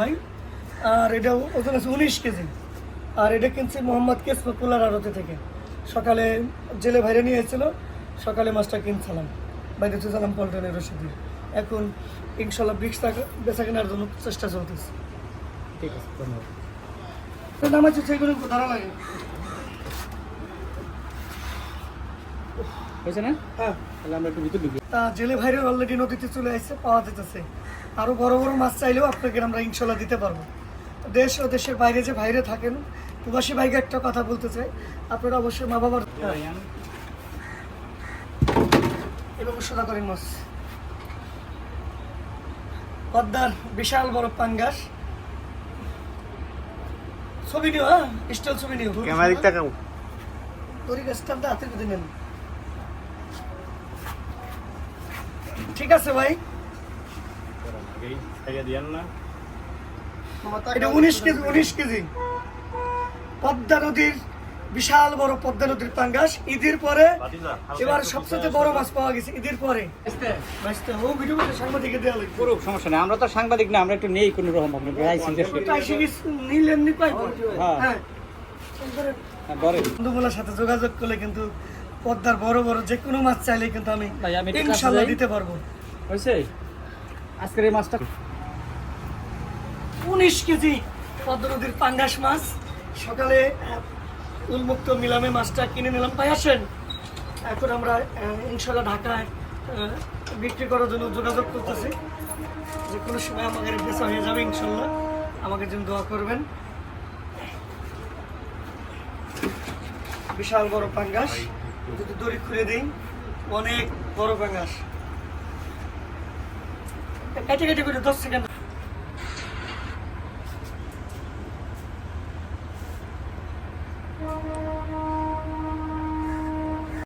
ভাই। আর এটা ওজন আছে উনিশ কেজি। আর এটা কিনছি মোহাম্মদ কেসমতুল্লার আড়তে থেকে। সকালে জেলে ভাইরে নিয়ে এসেছিল সকালে মাছটা কিনছিলাম। বাইরে চুজালাম পল্টনের রসিদি এখন ইনশাল্লাহ ব্রিক্স টাকা বেচা কেনার জন্য চেষ্টা চলতেছে। ঠিক আছে ধন্যবাদ। দাম আছে সেগুলো ধরা লাগে। হয়েছে না? হ্যাঁ। তাহলে আমরা একটু ভিতরে ঢুকি। তা জেলে ভাইরের অলরেডি নদীতে চলে আসছে পাওয়া যেতেছে। আরও বড় বড় মাছ চাইলেও আপনাকে আমরা ইনশাল্লাহ দিতে পারব। দেশ ও দেশের বাইরে যে বাইরে থাকেন প্রবাসী ভাইকে একটা কথা বলতে চাই। আপনারা অবশ্যই মা বাবার সোজা করেন মাছ। পদ্মার বিশাল বড় পাঙ্গাস। ছবি নিও হ্যাঁ? স্টল ছবি নিও ক্যামেরা দিক তাকাও তরি গাছটা হাতে বেঁধে নেন। ঠিক আছে ভাই। এটা উনিশ কেজি উনিশ কেজি। পদ্মা নদীর বিশাল বড় পদ্মা নদীর পাঙ্গাস। ঈদের পরে এবার সবচেয়ে বড় মাছ পাওয়া গেছে ঈদের পরে। ও ভিডিও সাংবাদিকে দেওয়া লাগবে। পুরো সমস্যা নেই আমরা তো সাংবাদিক না আমরা একটু নেই কোনো রকম আপনার রাই সিরিয়াস প্রাইসিং নিল হ্যাঁ। হ্যাঁ। বন্ধুগুলোর সাথে যোগাযোগ করলে কিন্তু পদ্মার বড় বড় যে কোনো মাছ চাইলে কিন্তু আমি ইনশাল্লাহ দিতে পারব। হয়েছে? আজকের এই মাছটা উনিশ কেজি পদ্ম নদীর পাঙ্গাস মাছ। সকালে উন্মুক্ত নিলামে মাছটা কিনে নিলাম। ভাই আসেন। এখন আমরা ইনশাল্লাহ ঢাকায় বিক্রি করার জন্য যোগাযোগ করতেছি। যে কোনো সময় আমাদের বেচা হয়ে যাবে ইনশাল্লাহ। আমাকে জন্য দোয়া করবেন। বিশাল বড় পাঙ্গাস। যদি দড়ি খুলে দিই অনেক বড় পাঙ্গাস কেটে কেটে করে দশ সেকেন্ড